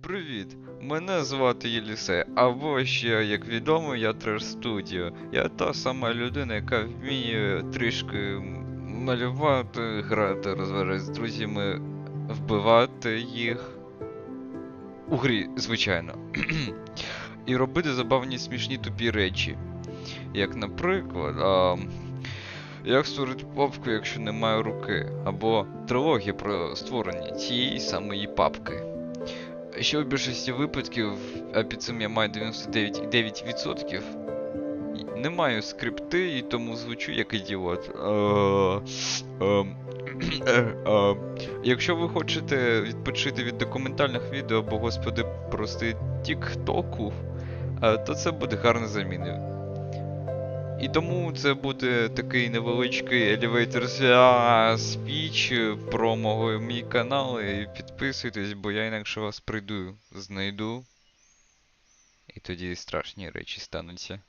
Привіт, мене звати Єлісей, або ще, як відомо, я Треш Студіо. Я та сама людина, яка вміє трішки малювати, грати, розважати з друзями, вбивати їх. У грі, звичайно. І робити забавні смішні тупі речі. Як, наприклад, а, як створити папку, якщо немає руки, або трилогія про створення цієї самої папки. Ще у більшості випадків, а під цим я маю 99,9%, не маю скрипти і тому звучу як ідіот. Е, Якщо ви хочете відпочити від документальних відео або, господи, прости, тіктоку, то це буде гарна заміна. І тому це буде такий невеличкий елевейтор спіч про мого мій канал. І підписуйтесь, бо я інакше вас прийду, знайду. І тоді страшні речі стануться.